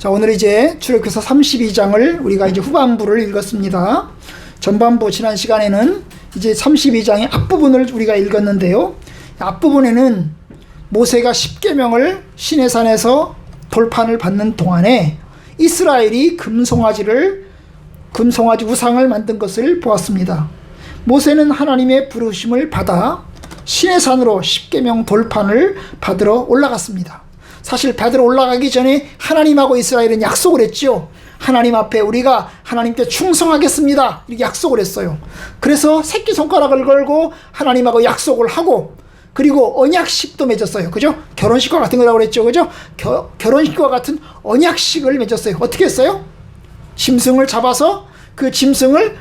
자, 오늘 이제 출애굽기서 32장을 우리가 이제 후반부를 읽었습니다. 전반부 지난 시간에는 이제 32장의 앞부분을 우리가 읽었는데요. 앞부분에는 모세가 10계명을 시내산에서 돌판을 받는 동안에 이스라엘이 금송아지를 금송아지 우상을 만든 것을 보았습니다. 모세는 하나님의 부르심을 받아 시내산으로 10계명 돌판을 받으러 올라갔습니다. 사실 받으러 올라가기 전에 하나님하고 이스라엘은 약속을 했죠. 하나님 앞에 우리가 하나님께 충성하겠습니다. 이렇게 약속을 했어요. 그래서 새끼 손가락을 걸고 하나님하고 약속을 하고 그리고 언약식도 맺었어요. 그죠? 결혼식과 같은 거라고 그랬죠. 그죠? 겨, 결혼식과 같은 언약식을 맺었어요. 어떻게 했어요? 짐승을 잡아서 그 짐승을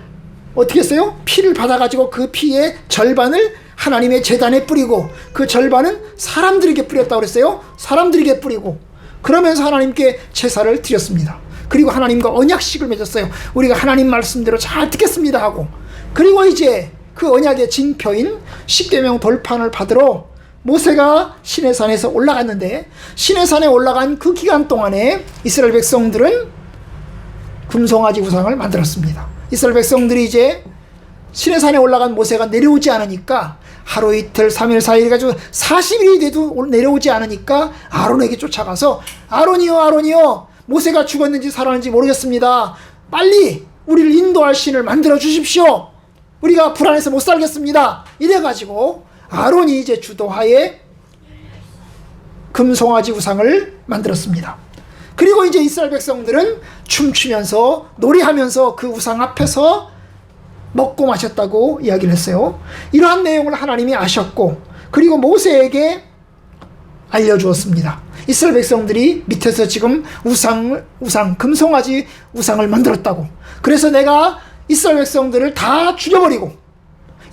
어떻게 했어요? 피를 받아가지고 그 피의 절반을 하나님의 재단에 뿌리고 그 절반은 사람들에게 뿌렸다고 그랬어요. 사람들에게 뿌리고 그러면서 하나님께 제사를 드렸습니다. 그리고 하나님과 언약식을 맺었어요. 우리가 하나님 말씀대로 잘 듣겠습니다 하고 그리고 이제 그 언약의 징표인 십계명 돌판을 받으러 모세가 시내산에서 올라갔는데 시내산에 올라간 그 기간 동안에 이스라엘 백성들은 금송아지 우상을 만들었습니다. 이스라엘 백성들이 이제 시내산에 올라간 모세가 내려오지 않으니까 하루 이틀 3일 4일 가지고 40일이 돼도 내려오지 않으니까 아론에게 쫓아가서 아론이요 아론이요 모세가 죽었는지 살았는지 모르겠습니다. 빨리 우리를 인도할 신을 만들어 주십시오. 우리가 불안해서 못 살겠습니다. 이래 가지고 아론이 이제 주도하에 금송아지 우상을 만들었습니다. 그리고 이제 이스라엘 백성들은 춤추면서 노래하면서 그 우상 앞에서 먹고 마셨다고 이야기를 했어요. 이러한 내용을 하나님이 아셨고 그리고 모세에게 알려주었습니다. 이스라엘 백성들이 밑에서 지금 우상 우상 금송아지 우상을 만들었다고. 그래서 내가 이스라엘 백성들을 다 죽여버리고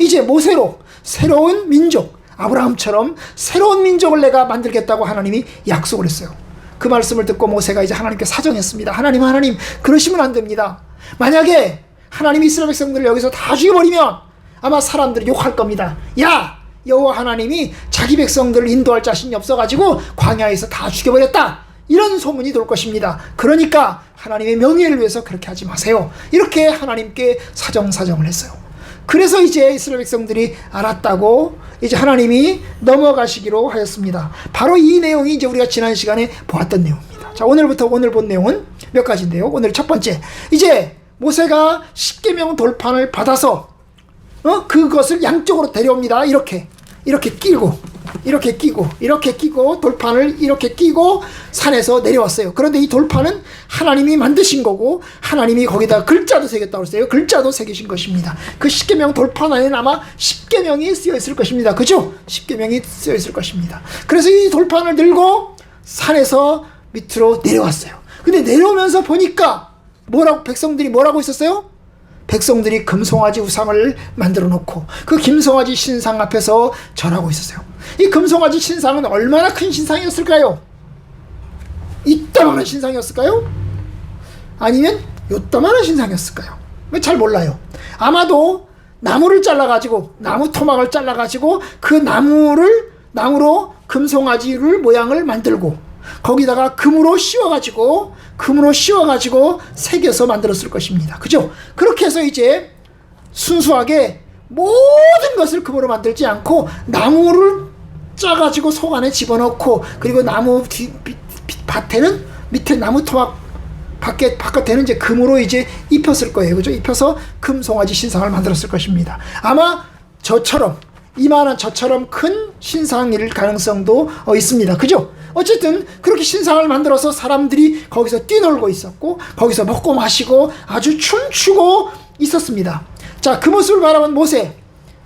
이제 모세로 새로운 민족 아브라함처럼 새로운 민족을 내가 만들겠다고 하나님이 약속을 했어요. 그 말씀을 듣고 모세가 이제 하나님께 사정했습니다. 하나님 하나님 그러시면 안 됩니다. 만약에 하나님이 이스라엘 백성들을 여기서 다 죽여버리면 아마 사람들이 욕할 겁니다. 야 여호와 하나님이 자기 백성들을 인도할 자신이 없어가지고 광야에서 다 죽여버렸다. 이런 소문이 돌 것입니다. 그러니까 하나님의 명예를 위해서 그렇게 하지 마세요. 이렇게 하나님께 사정사정을 했어요. 그래서 이제 이스라엘 백성들이 알았다고 이제 하나님이 넘어가시기로 하였습니다. 바로 이 내용이 이제 우리가 지난 시간에 보았던 내용입니다. 자, 오늘부터 오늘 본 내용은 몇 가지인데요. 오늘 첫 번째. 이제 모세가 십계명 돌판을 받아서 어? 그것을 양쪽으로 데려옵니다. 이렇게. 이렇게 끼고 이렇게 끼고 이렇게 끼고 돌판을 이렇게 끼고 산에서 내려왔어요. 그런데 이 돌판은 하나님이 만드신 거고 하나님이 거기다 글자도 새겼다고 했어요. 글자도 새기신 것입니다. 그 십계명 돌판 안에는 아마 십계명이 쓰여 있을 것입니다. 그죠? 십계명이 쓰여 있을 것입니다. 그래서 이 돌판을 들고 산에서 밑으로 내려왔어요. 근데 내려오면서 보니까 뭐라고 백성들이 뭐라고 있었어요? 백성들이 금송아지 우상을 만들어 놓고 그 김송아지 신상 앞에서 절하고 있었어요. 이 금송아지 신상은 얼마나 큰 신상이었을까요? 이따만한 신상이었을까요? 아니면 요따만한 신상이었을까요? 잘 몰라요. 아마도 나무를 잘라가지고 나무 토막을 잘라가지고 그 나무를 나무로 금송아지를 모양을 만들고 거기다가 금으로 씌워가지고 금으로 씌워가지고 새겨서 만들었을 것입니다. 그죠? 그렇게 해서 이제 순수하게 모든 것을 금으로 만들지 않고 나무를 짜가지고 속 안에 집어넣고 그리고 나무 뒤, 밑, 밭에는 밑에 나무 토막 밖에 바깥에는 이제 금으로 이제 입혔을 거예요. 그죠? 입혀서 금송아지 신상을 만들었을 것입니다. 아마 저처럼 이만한 저처럼 큰 신상일 가능성도 어, 있습니다. 그죠? 어쨌든 그렇게 신상을 만들어서 사람들이 거기서 뛰놀고 있었고 거기서 먹고 마시고 아주 춤추고 있었습니다. 자, 그 모습을 바라본 모세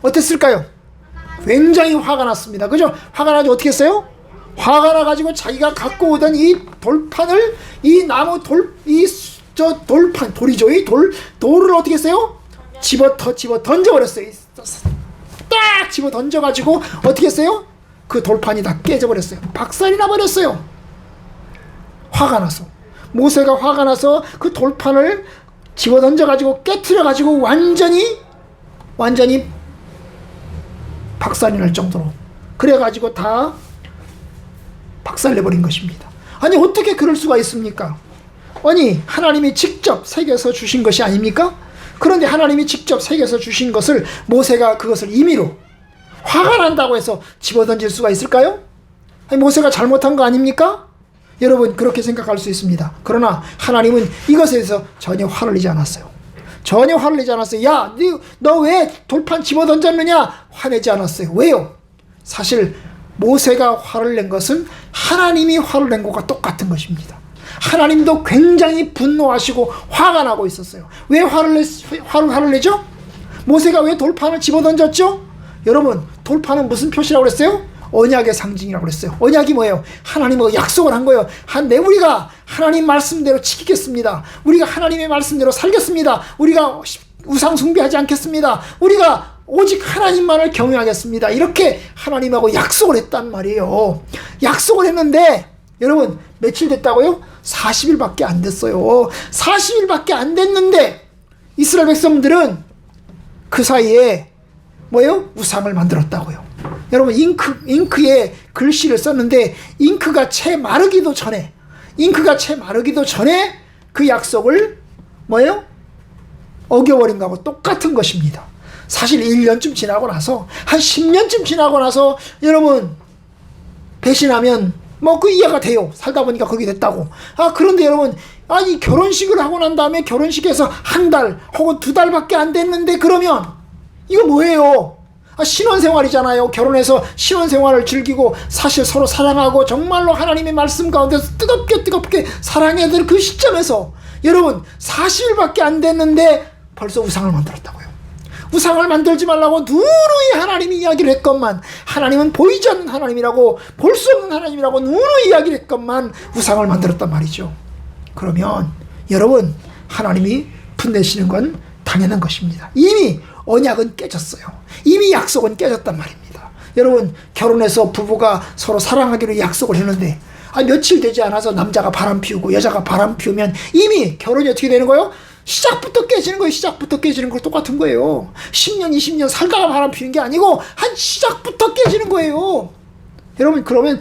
어땠을까요? 굉장히 화가 났습니다. 그죠? 화가 나지 어떻게 했어요? 화가 나가지고 자기가 갖고 오던 이 돌판을 이 나무 돌 이 저 돌판 돌이죠 이 돌 돌을 어떻게 했어요? 집어 던져버렸어요. 딱 집어 던져가지고 어떻게 했어요? 그 돌판이 다 깨져버렸어요. 박살이 나버렸어요. 화가 나서 모세가 화가 나서 그 돌판을 집어 던져가지고 깨트려가지고 완전히 완전히 박살이 날 정도로 그래가지고 다 박살내버린 것입니다. 아니 어떻게 그럴 수가 있습니까? 아니 하나님이 직접 새겨서 주신 것이 아닙니까? 그런데 하나님이 직접 새겨서 주신 것을 모세가 그것을 임의로 화가 난다고 해서 집어던질 수가 있을까요? 아니, 모세가 잘못한 거 아닙니까? 여러분 그렇게 생각할 수 있습니다. 그러나 하나님은 이것에 대해서 전혀 화를 내지 않았어요. 전혀 화를 내지 않았어요. 야, 너 왜 돌판 집어 던졌느냐? 화내지 않았어요. 왜요? 사실 모세가 화를 낸 것은 하나님이 화를 낸 것과 똑같은 것입니다. 하나님도 굉장히 분노하시고 화가 나고 있었어요. 왜 화를 내, 화를, 화를 내죠? 모세가 왜 돌판을 집어 던졌죠? 여러분, 돌판은 무슨 표시라고 그랬어요? 언약의 상징이라고 그랬어요. 언약이 뭐예요? 하나님과 약속을 한 거예요. 한 내 우리가 하나님 말씀대로 지키겠습니다. 우리가 하나님의 말씀대로 살겠습니다. 우리가 우상 숭배하지 않겠습니다. 우리가 오직 하나님만을 경외하겠습니다. 이렇게 하나님하고 약속을 했단 말이에요. 약속을 했는데 여러분 며칠 됐다고요? 40일밖에 안 됐어요. 40일밖에 안 됐는데 이스라엘 백성들은 그 사이에 뭐예요? 우상을 만들었다고요. 여러분 잉크 잉크에 글씨를 썼는데 잉크가 채 마르기도 전에 잉크가 채 마르기도 전에 그 약속을 뭐예요? 어겨버린 거하고 똑같은 것입니다. 사실 1년쯤 지나고 나서 한 10년쯤 지나고 나서 여러분 배신하면 뭐 그 이해가 돼요. 살다 보니까 그렇게 됐다고. 아 그런데 여러분 아니 결혼식을 하고 난 다음에 결혼식에서 한 달 혹은 두 달밖에 안 됐는데 그러면 이거 뭐예요? 아, 신혼생활이잖아요. 결혼해서 신혼생활을 즐기고 사실 서로 사랑하고 정말로 하나님의 말씀 가운데서 뜨겁게 뜨겁게 사랑해야 될 그 시점에서 여러분 40일밖에 안 됐는데 벌써 우상을 만들었다고요. 우상을 만들지 말라고 누누이 하나님이 이야기를 했건만 하나님은 보이지 않는 하나님이라고 볼 수 없는 하나님이라고 누누이 이야기를 했건만 우상을 만들었단 말이죠. 그러면 여러분 하나님이 분내시는 건 당연한 것입니다. 이미 언약은 깨졌어요. 이미 약속은 깨졌단 말입니다. 여러분 결혼해서 부부가 서로 사랑하기로 약속을 했는데 아, 며칠 되지 않아서 남자가 바람 피우고 여자가 바람 피우면 이미 결혼이 어떻게 되는 거예요? 시작부터 깨지는 거예요. 시작부터 깨지는 거 똑같은 거예요. 10년, 20년 살다가 바람 피는 게 아니고 한 시작부터 깨지는 거예요. 여러분 그러면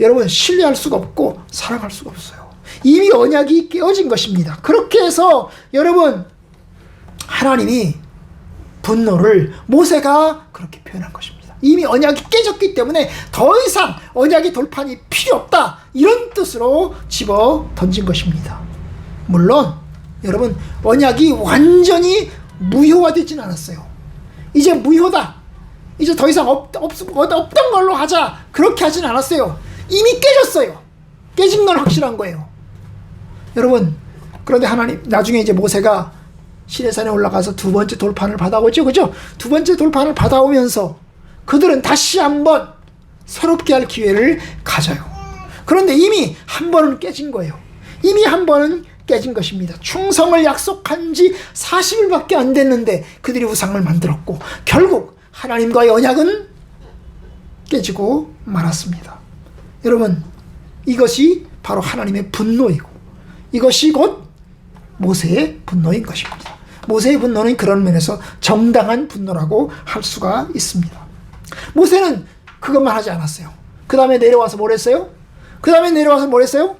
여러분 신뢰할 수가 없고 사랑할 수가 없어요. 이미 언약이 깨어진 것입니다. 그렇게 해서 여러분 하나님이 분노를 모세가 그렇게 표현한 것입니다. 이미 언약이 깨졌기 때문에 더 이상 언약의 돌판이 필요 없다. 이런 뜻으로 집어 던진 것입니다. 물론 여러분 언약이 완전히 무효화되진 않았어요. 이제 무효다. 이제 더 이상 없, 없, 없던 걸로 하자. 그렇게 하진 않았어요. 이미 깨졌어요. 깨진 건 확실한 거예요. 여러분 그런데 하나님 나중에 이제 모세가 시내산에 올라가서 두 번째 돌판을 받아오죠. 그죠? 두 번째 돌판을 받아오면서 그들은 다시 한번 새롭게 할 기회를 가져요. 그런데 이미 한 번은 깨진 거예요. 이미 한 번은 깨진 것입니다. 충성을 약속한 지 40일밖에 안 됐는데 그들이 우상을 만들었고 결국 하나님과의 언약은 깨지고 말았습니다. 여러분, 이것이 바로 하나님의 분노이고 이것이 곧 모세의 분노인 것입니다. 모세의 분노는 그런 면에서 정당한 분노라고 할 수가 있습니다. 모세는 그것만 하지 않았어요. 그 다음에 내려와서 뭘 했어요? 그 다음에 내려와서 뭘 했어요?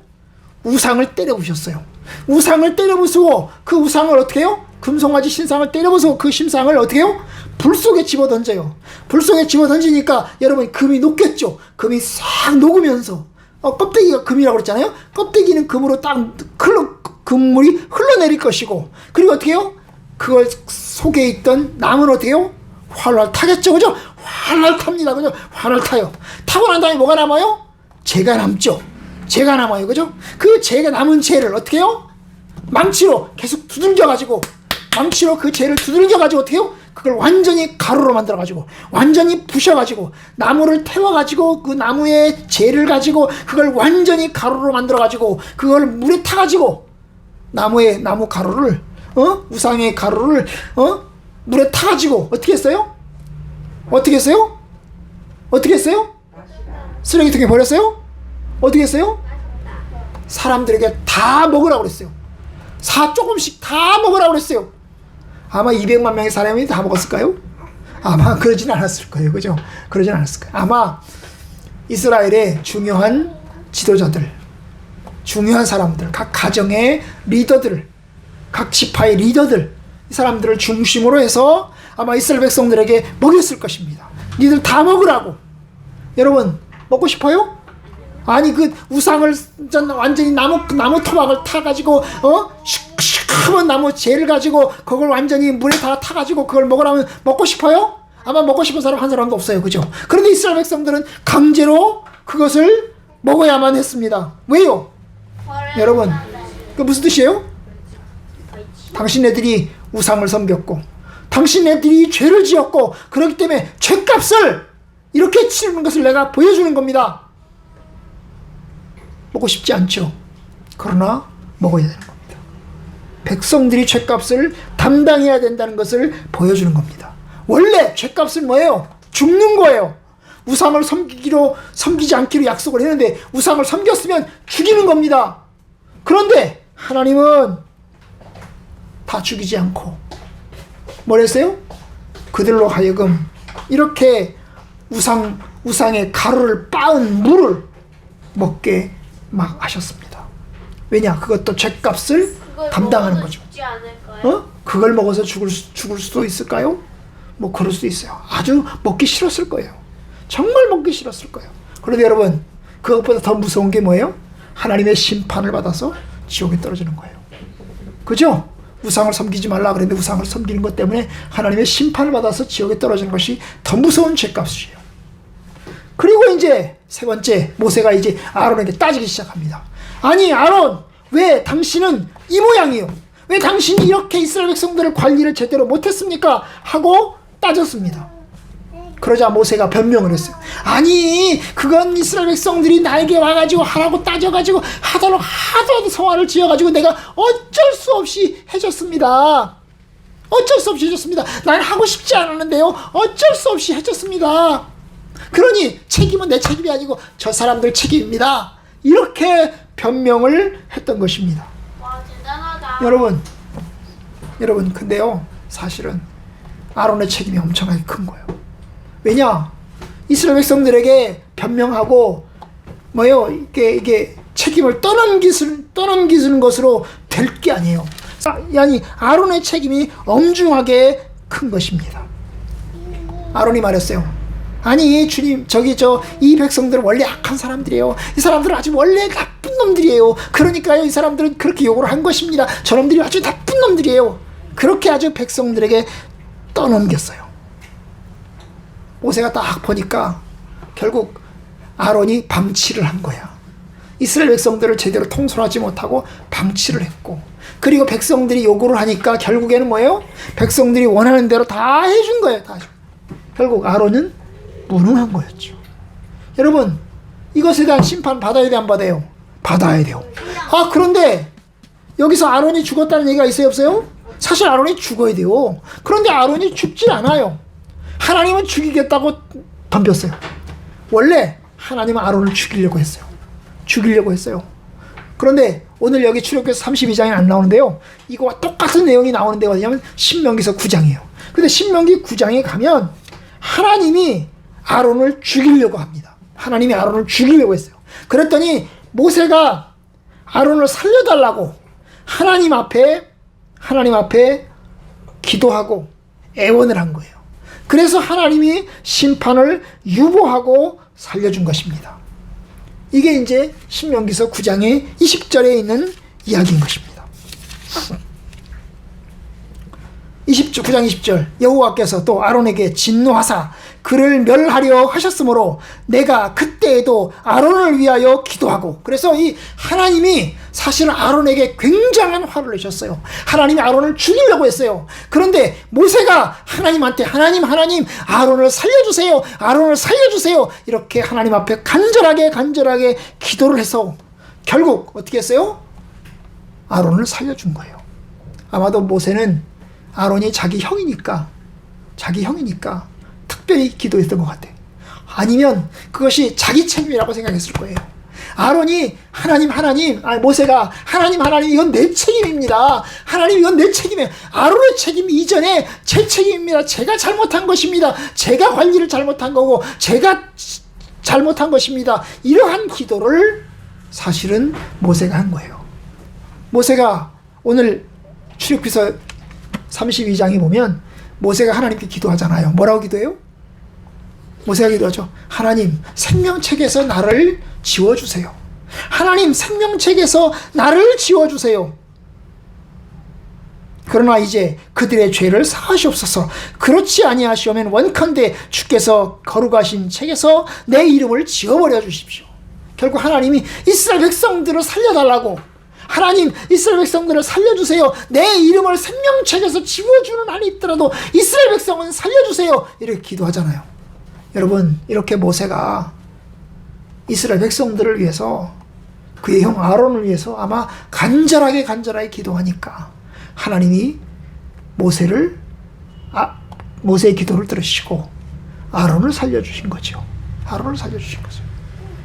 우상을 때려 부셨어요. 우상을 때려 부수고 그 우상을 어떻게 해요? 금송아지 신상을 때려 부수고 그 신상을 어떻게 해요? 불 속에 집어 던져요. 불 속에 집어 던지니까 여러분 금이 녹겠죠. 금이 싹 녹으면서 어, 껍데기가 금이라고 그랬잖아요. 껍데기는 금으로 딱 흘러 금물이 흘러내릴 것이고 그리고 어떻게 해요? 그걸 속에 있던 어떻게 해요? 활활 타겠죠, 그죠? 활활 탑니다, 그죠? 활활 타요. 타고 난 다음에 뭐가 남아요? 재가 남죠. 재가 남아요, 그죠? 그 재가 남은 재를 어떻게 해요? 망치로 계속 두들겨가지고, 망치로 그 재를 두들겨가지고 어떻게 해요? 그걸 완전히 가루로 만들어가지고, 완전히 부셔가지고, 나무를 태워가지고, 그 나무의 재를 가지고, 그걸 완전히 가루로 만들어가지고, 그걸 물에 타가지고, 나무의, 나무 가루를 어? 우상의 가루를 어? 물에 타가지고 어떻게 했어요? 어떻게 했어요? 어떻게 했어요? 쓰레기통에 버렸어요? 어떻게 했어요? 사람들에게 다 먹으라고 그랬어요. 사 조금씩 다 먹으라고 그랬어요. 아마 200만 명의 사람이 다 먹었을까요? 아마 그러진 않았을 거예요. 그죠? 그러진 않았을 거예요. 아마 이스라엘의 중요한 지도자들, 중요한 사람들, 각 가정의 리더들, 각 지파의 리더들, 이 사람들을 중심으로 해서 아마 이스라엘 백성들에게 먹였을 것입니다. 니들 다 먹으라고. 여러분, 먹고 싶어요? 아니 그 우상을 전 완전히 나무 나무 토막을 타 가지고 어 시커먼 나무 재를 가지고 그걸 완전히 물에 다 타 가지고 그걸 먹으라면 먹고 싶어요? 아마 먹고 싶은 사람 한 사람도 없어요, 그죠? 그런데 이스라엘 백성들은 강제로 그것을 먹어야만 했습니다. 왜요? 여러분, 그 무슨 뜻이에요? 당신네들이 우상을 섬겼고, 당신네들이 죄를 지었고, 그렇기 때문에 죄값을 이렇게 치르는 것을 내가 보여주는 겁니다. 먹고 싶지 않죠. 그러나 먹어야 되는 겁니다. 백성들이 죄값을 담당해야 된다는 것을 보여주는 겁니다. 원래 죄값은 뭐예요? 죽는 거예요. 우상을 섬기기로 섬기지 않기로 약속을 했는데 우상을 섬겼으면 죽이는 겁니다. 그런데 하나님은 다 죽이지 않고 뭐랬어요? 그들로 하여금 이렇게 우상 우상의 가루를 빻은 물을 먹게 막 하셨습니다. 왜냐? 그것도 죄값을 담당하는 거죠. 어? 그걸 먹어서 죽을 수, 죽을 수도 있을까요? 뭐 그럴 수도 있어요. 아주 먹기 싫었을 거예요. 정말 먹기 싫었을 거예요. 그런데 여러분 그것보다 더 무서운 게 뭐예요? 하나님의 심판을 받아서 지옥에 떨어지는 거예요. 그죠? 우상을 섬기지 말라 그랬는데 우상을 섬기는 것 때문에 하나님의 심판을 받아서 지옥에 떨어지는 것이 더 무서운 죄값이에요. 그리고 이제 세 번째 모세가 이제 아론에게 따지기 시작합니다. 아니 아론 왜 당신은 이 모양이요? 왜 당신이 이렇게 이스라엘 백성들을 관리를 제대로 못했습니까? 하고 따졌습니다. 그러자 모세가 변명을 했어요. 아니 그건 이스라엘 백성들이 나에게 와가지고 하라고 따져가지고 하도록 하도 성화를 지어가지고 내가 어쩔 수 없이 해줬습니다. 어쩔 수 없이 해줬습니다. 난 하고 싶지 않았는데요. 어쩔 수 없이 해줬습니다. 그러니 책임은 내 책임이 아니고 저 사람들 책임입니다. 이렇게 변명을 했던 것입니다. 와. 여러분, 여러분, 근데요, 사실은 아론의 책임이 엄청나게 큰 거예요. 왜냐? 이스라엘 백성들에게 변명하고, 뭐요, 이게, 이게 책임을 떠넘기는, 떠넘기는 것으로 될 게 아니에요. 아니, 아론의 책임이 엄중하게 큰 것입니다. 아론이 말했어요. 아니 주님 저기 저 이 백성들은 원래 악한 사람들이에요. 이 사람들은 아주 원래 나쁜 놈들이에요. 그러니까요 이 사람들은 그렇게 요구를 한 것입니다. 저놈들이 아주 나쁜 놈들이에요. 그렇게 아주 백성들에게 떠넘겼어요. 모세가 딱 보니까 결국 아론이 방치를 한 거야. 이스라엘 백성들을 제대로 통솔하지 못하고 방치를 했고 그리고 백성들이 요구를 하니까 결국에는 뭐예요? 백성들이 원하는 대로 다 해준 거예요. 다. 결국 아론은 무능한 거였죠. 여러분, 이것에 대한 심판 받아야 돼, 안 받아요? 받아야 돼요. 아, 그런데 여기서 아론이 죽었다는 얘기가 있어요, 없어요? 사실 아론이 죽어야 돼요. 그런데 아론이 죽질 않아요. 하나님은 죽이겠다고 덤볐어요. 원래 하나님은 아론을 죽이려고 했어요. 죽이려고 했어요. 그런데 오늘 여기 출애굽기서 32장에 안 나오는데요. 이거와 똑같은 내용이 나오는데 어디냐면 신명기서 9장이에요. 근데 신명기 9장에 가면 하나님이 아론을 죽이려고 합니다. 하나님이 아론을 죽이려고 했어요. 그랬더니 모세가 아론을 살려달라고 하나님 앞에 하나님 앞에 기도하고 애원을 한 거예요. 그래서 하나님이 심판을 유보하고 살려준 것입니다. 이게 이제 신명기서 9장의 20절에 있는 이야기인 것입니다. 20절 9장 20절 여호와께서 또 아론에게 진노하사 그를 멸하려 하셨으므로 내가 그때에도 아론을 위하여 기도하고 그래서 이 하나님이 사실은 아론에게 굉장한 화를 내셨어요. 하나님이 아론을 죽이려고 했어요. 그런데 모세가 하나님한테 하나님 하나님 아론을 살려주세요. 아론을 살려주세요. 이렇게 하나님 앞에 간절하게 간절하게 기도를 해서 결국 어떻게 했어요? 아론을 살려준 거예요. 아마도 모세는 아론이 자기 형이니까 자기 형이니까 특별히 기도했던 것 같아. 아니면 그것이 자기 책임이라고 생각했을 거예요. 아론이 하나님 하나님 아 모세가 하나님 하나님 이건 내 책임입니다. 하나님 이건 내 책임이에요. 아론의 책임 이전에 제 책임입니다. 제가 잘못한 것입니다. 제가 관리를 잘못한 거고 제가 잘못한 것입니다. 이러한 기도를 사실은 모세가 한 거예요. 모세가 오늘 출애굽기서 32장에 보면 모세가 하나님께 기도하잖아요. 뭐라고 기도해요? 모세가 기도하죠. 하나님 생명책에서 나를 지워주세요. 하나님 생명책에서 나를 지워주세요. 그러나 이제 그들의 죄를 사하시옵소서. 그렇지 아니하시오면 원컨대 주께서 거룩하신 책에서 내 이름을 지워버려 주십시오. 결국 하나님이 이스라엘 백성들을 살려달라고 하나님 이스라엘 백성들을 살려주세요. 내 이름을 생명책에서 지워주는 한이 있더라도 이스라엘 백성은 살려주세요. 이렇게 기도하잖아요. 여러분 이렇게 모세가 이스라엘 백성들을 위해서 그의 형 아론을 위해서 아마 간절하게 간절하게 기도하니까 하나님이 모세를 아, 모세의 기도를 들으시고 아론을 살려주신 거죠. 아론을 살려주신 거죠.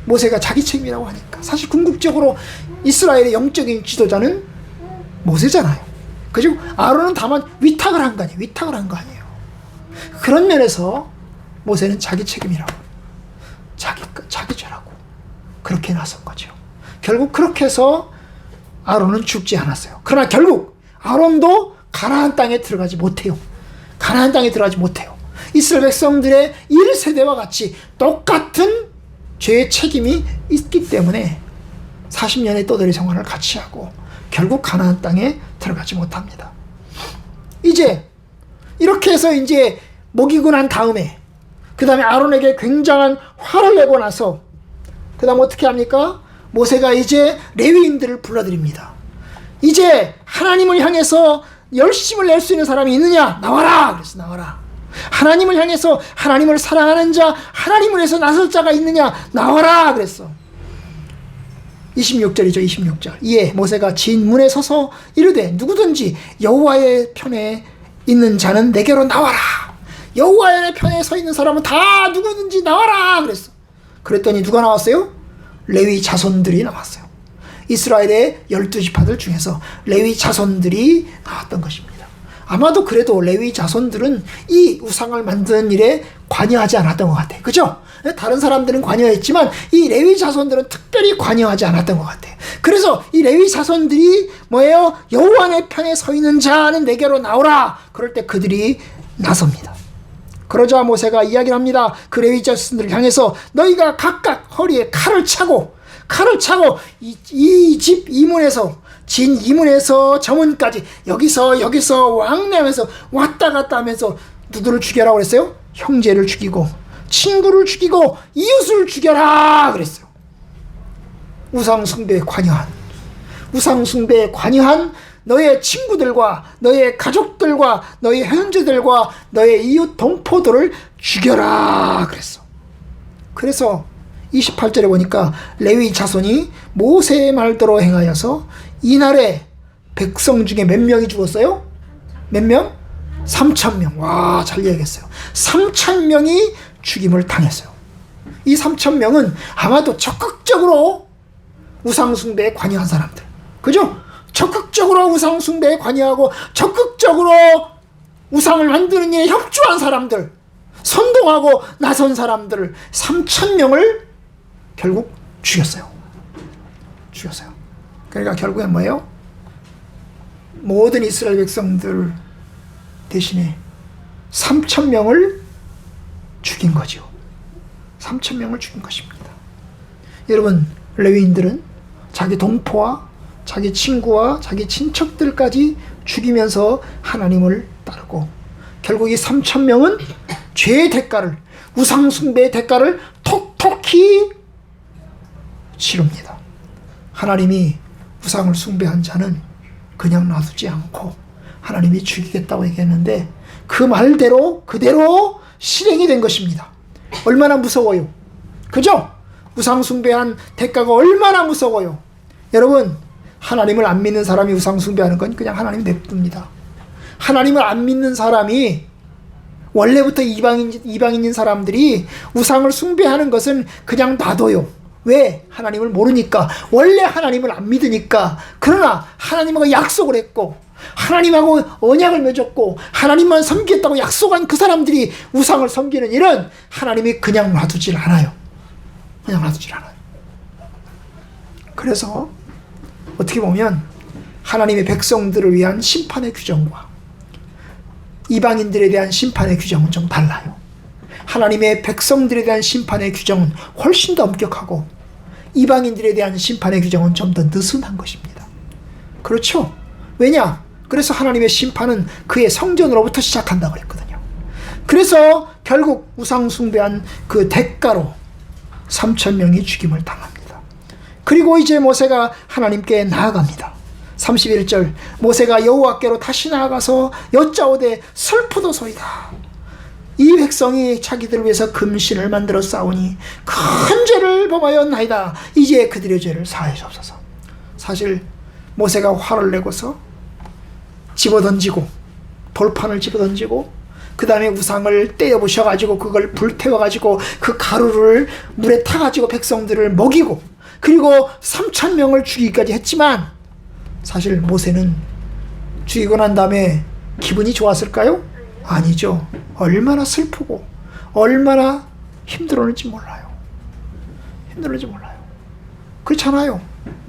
모세가 자기 책임이라고 하니까 사실 궁극적으로 이스라엘의 영적인 지도자는 모세잖아요. 그리고 아론은 다만 위탁을 한 거 아니에요. 위탁을 한 거 아니에요. 그런 면에서 모세는 자기 책임이라고 자기 자기 죄라고 그렇게 나선 거죠. 결국 그렇게 해서 아론은 죽지 않았어요. 그러나 결국 아론도 가나안 땅에 들어가지 못해요. 가나안 땅에 들어가지 못해요. 이스라엘 백성들의 1세대와 같이 똑같은 죄의 책임이 있기 때문에 40년의 떠돌이 생활을 같이 하고 결국 가나안 땅에 들어가지 못합니다. 이제 이렇게 해서 이제 먹이고 난 다음에 그 다음에 아론에게 굉장한 화를 내고 나서 그 다음 어떻게 합니까? 모세가 이제 레위인들을 불러드립니다. 이제 하나님을 향해서 열심을 낼 수 있는 사람이 있느냐? 나와라! 그래서 나와라. 하나님을 향해서 하나님을 사랑하는 자, 하나님을 위해서 나설 자가 있느냐? 나와라! 그랬어. 26절이죠, 26절. 이에 모세가 진문에 서서 이르되 누구든지 여호와의 편에 있는 자는 내게로 나와라. 여호와의 편에 서 있는 사람은 다 누구든지 나와라. 그랬어. 그랬더니 누가 나왔어요? 레위 자손들이 나왔어요. 이스라엘의 열두 지파들 중에서 레위 자손들이 나왔던 것입니다. 아마도 그래도 레위 자손들은 이 우상을 만드는 일에 관여하지 않았던 것 같아요. 그죠? 다른 사람들은 관여했지만 이 레위 자손들은 특별히 관여하지 않았던 것 같아요. 그래서 이 레위 자손들이 뭐예요? 여호와의 편에 서 있는 자는 내게로 나오라. 그럴 때 그들이 나섭니다. 그러자 모세가 이야기를 합니다. 그 레위 자손들을 향해서 너희가 각각 허리에 칼을 차고 칼을 차고 이집 이문에서 진 이문에서 저문까지 여기서 여기서 왕래하면서 왔다 갔다 하면서 누구를 죽여라 그랬어요? 형제를 죽이고 친구를 죽이고 이웃을 죽여라 그랬어요. 우상 숭배에 관여한 우상 숭배에 관여한 너의 친구들과 너의 가족들과 너의 형제들과 너의 이웃 동포들을 죽여라 그랬어. 그래서 28절에 보니까 레위 자손이 모세의 말대로 행하여서 이날에 백성 중에 몇 명이 죽었어요? 몇 명? 3천 명. 와, 잘 이야기했어요. 3천 명이 죽임을 당했어요. 이 3천 명은 아마도 적극적으로 우상숭배에 관여한 사람들. 그죠? 적극적으로 우상 숭배에 관여하고 적극적으로 우상을 만드는 일에 협조한 사람들. 선동하고 나선 사람들을 3천 명을 결국 죽였어요. 죽였어요. 그러니까 결국엔 뭐예요? 모든 이스라엘 백성들 대신에 3천 명을 죽인 거죠. 3천 명을 죽인 것입니다. 여러분 레위인들은 자기 동포와 자기 친구와 자기 친척들까지 죽이면서 하나님을 따르고 결국 이 3천 명은 죄의 대가를 우상 숭배의 대가를 톡톡히 치릅니다. 하나님이 우상을 숭배한 자는 그냥 놔두지 않고 하나님이 죽이겠다고 얘기했는데 그 말대로 그대로 실행이 된 것입니다. 얼마나 무서워요. 그죠? 우상 숭배한 대가가 얼마나 무서워요. 여러분, 하나님을 안 믿는 사람이 우상 숭배하는 건 그냥 하나님 냅둡니다. 하나님을 안 믿는 사람이 원래부터 이방인, 이방인인 사람들이 우상을 숭배하는 것은 그냥 놔둬요. 왜? 하나님을 모르니까. 원래 하나님을 안 믿으니까. 그러나 하나님하고 약속을 했고, 하나님하고 언약을 맺었고, 하나님만 섬기겠다고 약속한 그 사람들이 우상을 섬기는 일은 하나님이 그냥 놔두질 않아요. 그냥 놔두질 않아요. 그래서 어떻게 보면 하나님의 백성들을 위한 심판의 규정과 이방인들에 대한 심판의 규정은 좀 달라요. 하나님의 백성들에 대한 심판의 규정은 훨씬 더 엄격하고 이방인들에 대한 심판의 규정은 좀 더 느슨한 것입니다. 그렇죠? 왜냐? 그래서 하나님의 심판은 그의 성전으로부터 시작한다고 그랬거든요. 그래서 결국 우상숭배한 그 대가로 3천 명이 죽임을 당합니다. 그리고 이제 모세가 하나님께 나아갑니다. 31절 모세가 여호와께로 다시 나아가서 여짜오되 슬프도소이다. 이 백성이 자기들을 위해서 금신을 만들어 싸우니 큰 죄를 범하였나이다. 이제 그들의 죄를 사하여 주옵소서. 사실 모세가 화를 내고서 집어던지고 돌판을 집어던지고 그 다음에 우상을 떼어 부셔가지고 그걸 불태워가지고 그 가루를 물에 타가지고 백성들을 먹이고 그리고 3천 명을 죽이기까지 했지만 사실 모세는 죽이고 난 다음에 기분이 좋았을까요? 아니죠. 얼마나 슬프고 얼마나 힘들었는지 몰라요. 힘들었는지 몰라요. 그렇잖아요.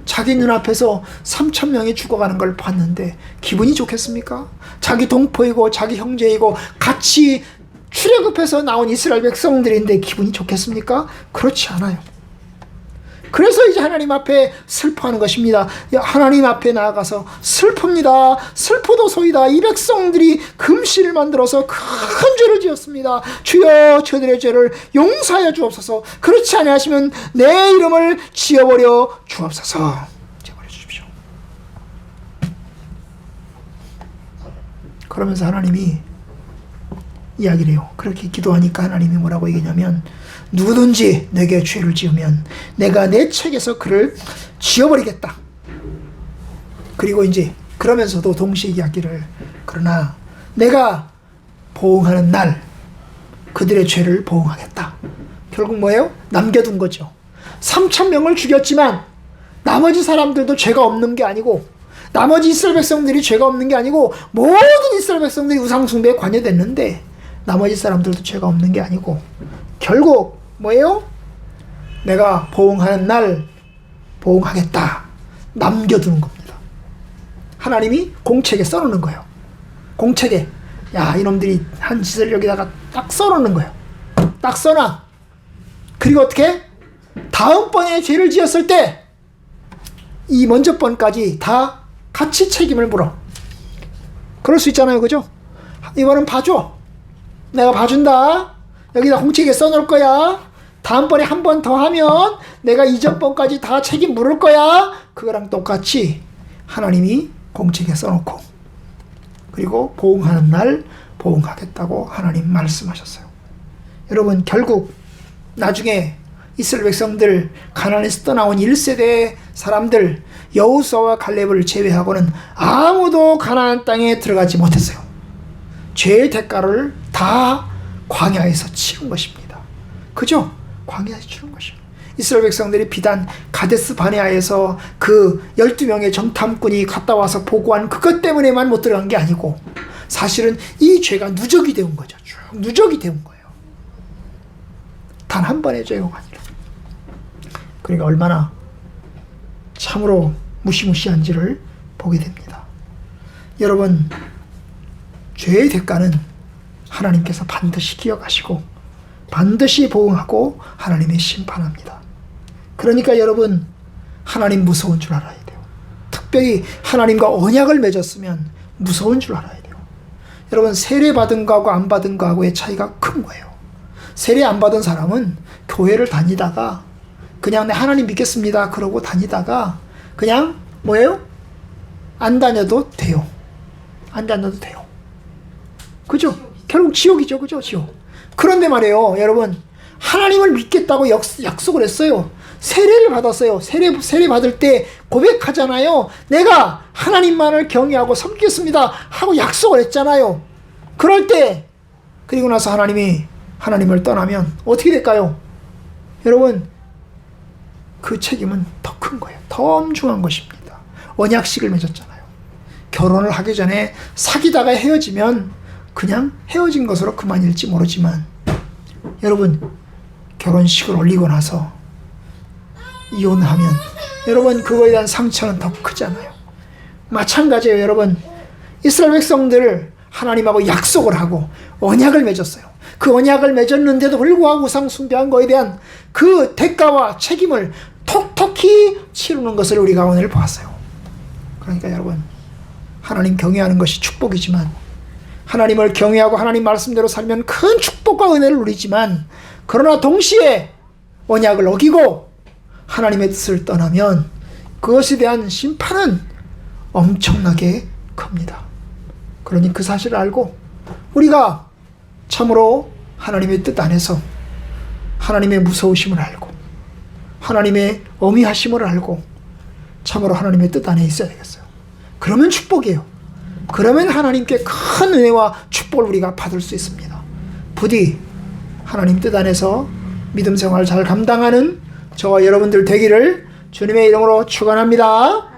자기 눈앞에서 3천 명이 죽어가는 걸 봤는데 기분이 좋겠습니까? 자기 동포이고 자기 형제이고 같이 출애굽해서 나온 이스라엘 백성들인데 기분이 좋겠습니까? 그렇지 않아요. 그래서 이제 하나님 앞에 슬퍼하는 것입니다. 야, 하나님 앞에 나아가서 슬픕니다. 슬프도소이다. 이 백성들이 금실을 만들어서 큰 죄를 지었습니다. 주여 저들의 죄를 용서하여 주옵소서. 그렇지 아니하시면 내 이름을 지어버려 주옵소서. 지어버려 주십시오. 그러면서 하나님이 이야기를 해요. 그렇게 기도하니까 하나님이 뭐라고 얘기냐면 누구든지 내게 죄를 지으면 내가 내 책에서 그를 지어버리겠다. 그리고 이제 그러면서도 동시에 이야기를 그러나 내가 보응하는 날 그들의 죄를 보응하겠다. 결국 뭐예요? 남겨둔 거죠. 3천 명을 죽였지만 나머지 사람들도 죄가 없는 게 아니고 나머지 이스라엘 백성들이 죄가 없는 게 아니고 모든 이스라엘 백성들이 우상 숭배에 관여됐는데 나머지 사람들도 죄가 없는 게 아니고 결국 뭐예요? 내가 보응하는 날 보응하겠다. 남겨두는 겁니다. 하나님이 공책에 써놓는 거예요. 공책에 야 이놈들이 한 짓을 여기다가 딱 써놓는 거예요. 딱 써놔. 그리고 어떻게? 다음번에 죄를 지었을 때 이 먼저 번까지 다 같이 책임을 물어. 그럴 수 있잖아요, 그죠? 이번엔 봐줘. 내가 봐준다. 여기다 공책에 써놓을 거야. 다음번에 한 번 더 하면 내가 이전 번까지 다 책임 물을 거야. 그거랑 똑같이 하나님이 공책에 써놓고 그리고 보응하는 날 보응하겠다고 하나님 말씀하셨어요. 여러분 결국 나중에 이스라엘 백성들 가나안에서 떠나온 1세대 사람들 여호수아와 갈렙을 제외하고는 아무도 가나안 땅에 들어가지 못했어요. 죄의 대가를 다 광야에서 치른 것입니다. 그죠? 광야에서 치른 것입니다. 이스라엘 백성들이 비단 가데스 바네아에서 그 12명의 정탐꾼이 갔다 와서 보고한 그것 때문에만 못 들어간 게 아니고 사실은 이 죄가 누적이 되온 거죠. 쭉 누적이 되온 거예요. 단 한 번의 죄가 아니라. 그러니까 얼마나 참으로 무시무시한지를 보게 됩니다. 여러분, 죄의 대가는 하나님께서 반드시 기억하시고 반드시 보응하고 하나님이 심판합니다. 그러니까 여러분 하나님 무서운 줄 알아야 돼요. 특별히 하나님과 언약을 맺었으면 무서운 줄 알아야 돼요. 여러분 세례 받은 거하고 안 받은 거하고의 차이가 큰 거예요. 세례 안 받은 사람은 교회를 다니다가 그냥 내 하나님 믿겠습니다 그러고 다니다가 그냥 뭐예요? 안 다녀도 돼요. 안 다녀도 돼요. 그죠? 결국 지옥이죠. 그죠? 지옥. 그런데 말이에요. 여러분, 하나님을 믿겠다고 약, 약속을 했어요. 세례를 받았어요. 세례, 세례 받을 때 고백하잖아요. 내가 하나님만을 경외하고 섬기겠습니다. 하고 약속을 했잖아요. 그럴 때, 그리고 나서 하나님이 하나님을 떠나면 어떻게 될까요? 여러분, 그 책임은 더 큰 거예요. 더 엄중한 것입니다. 언약식을 맺었잖아요. 결혼을 하기 전에 사귀다가 헤어지면 그냥 헤어진 것으로 그만일지 모르지만 여러분 결혼식을 올리고 나서 이혼하면 여러분 그거에 대한 상처는 더 크잖아요. 마찬가지예요, 여러분. 이스라엘 백성들 하나님하고 약속을 하고 언약을 맺었어요. 그 언약을 맺었는데도 불구하고 우상 숭배한 거에 대한 그 대가와 책임을 톡톡히 치르는 것을 우리가 오늘 보았어요. 그러니까 여러분 하나님 경외하는 것이 축복이지만 하나님을 경외하고 하나님 말씀대로 살면 큰 축복과 은혜를 누리지만 그러나 동시에 언약을 어기고 하나님의 뜻을 떠나면 그것에 대한 심판은 엄청나게 큽니다. 그러니 그 사실을 알고 우리가 참으로 하나님의 뜻 안에서 하나님의 무서우심을 알고 하나님의 어미하심을 알고 참으로 하나님의 뜻 안에 있어야 되겠어요. 그러면 축복이에요. 그러면 하나님께 큰 은혜와 축복을 우리가 받을 수 있습니다. 부디 하나님 뜻 안에서 믿음 생활 잘 감당하는 저와 여러분들 되기를 주님의 이름으로 축원합니다.